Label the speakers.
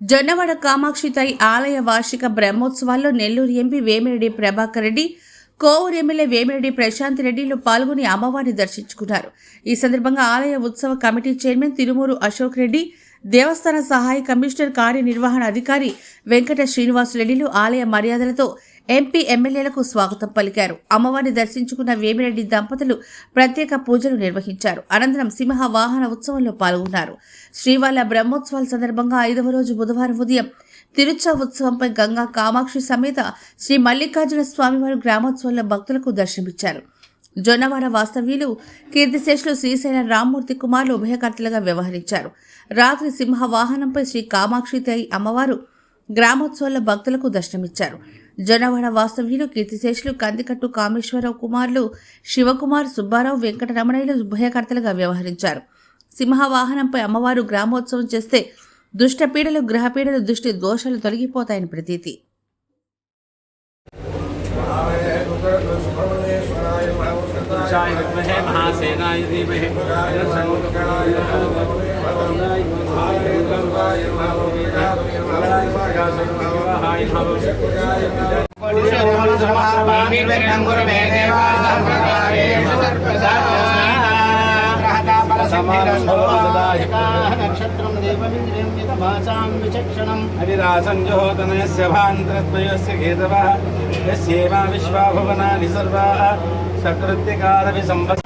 Speaker 1: జొన్నవాడ కామాక్షితాయి ఆలయ వార్షిక బ్రహ్మోత్సవాల్లో నెల్లూరు ఎంపీ వేమిరెడ్డి ప్రభాకర్ రెడ్డి కోవూరు ఎమ్మెల్యే వేమిరెడ్డి ప్రశాంత్ రెడ్డిలు పాల్గొని అమ్మవారిని దర్శించుకున్నారు. ఈ సందర్భంగా ఆలయ ఉత్సవ కమిటీ చైర్మన్ తిరుమూరు అశోక్ రెడ్డి దేవస్థాన సహాయ కమిషనర్ కార్యనిర్వహణ అధికారి వెంకట శ్రీనివాసరెడ్డిలు ఆలయ మర్యాదలతో ఎంపీ ఎమ్మెల్యేలకు స్వాగతం పలికారు. అమ్మవారిని దర్శించుకున్న వేమిరెడ్డి దంపతులు ప్రత్యేక పూజలు నిర్వహించారు. అనంతరం సింహ వాహన ఉత్సవంలో పాల్గొన్నారు. శ్రీవాల బ్రహ్మోత్సవాల సందర్భంగా ఐదవ రోజు బుధవారం ఉదయం తిరుచ ఉత్సవంపై గంగా కామాక్షి సమేత శ్రీ మల్లికార్జున స్వామివారు గ్రామోత్సవంలో భక్తులకు దర్శనమిచ్చారు. జొన్నవాడ వాస్తవ్యులు కీర్తిశేషులు శ్రీశైల రామ్మూర్తి కుమార్లు ఉభయకర్తలుగా వ్యవహరించారు. రాత్రి సింహ వాహనంపై శ్రీ కామాక్షి తల్లి అమ్మవారు గ్రామోత్సవాల భక్తులకు దర్శనమిచ్చారు. జొన్నవాడ వాస్తవ్యులు కీర్తిశేషులు కందికట్టు కామేశ్వరరావు కుమారులు శివకుమార్ సుబ్బారావు వెంకటరమణయ్యలు ఉభయకర్తలుగా వ్యవహరించారు సింహ వాహనంపై అమ్మవారు గ్రామోత్సవం చేస్తే దుష్టపీడలు గ్రహపీడలు దృష్టి దోషాలు తొలగిపోతాయని ప్రతీతి
Speaker 2: पुरुषाय विद्महे महासेनाय
Speaker 3: नक्षत्रं देवविन्द्रियं यतभासां विचक्षणम्
Speaker 2: अविरासञ्जोतनयस्य भान्तरत्नयस्य केतवः यस्येवा विश्वा भुवनानि सर्वाः सकृत्यकारविसम्भस्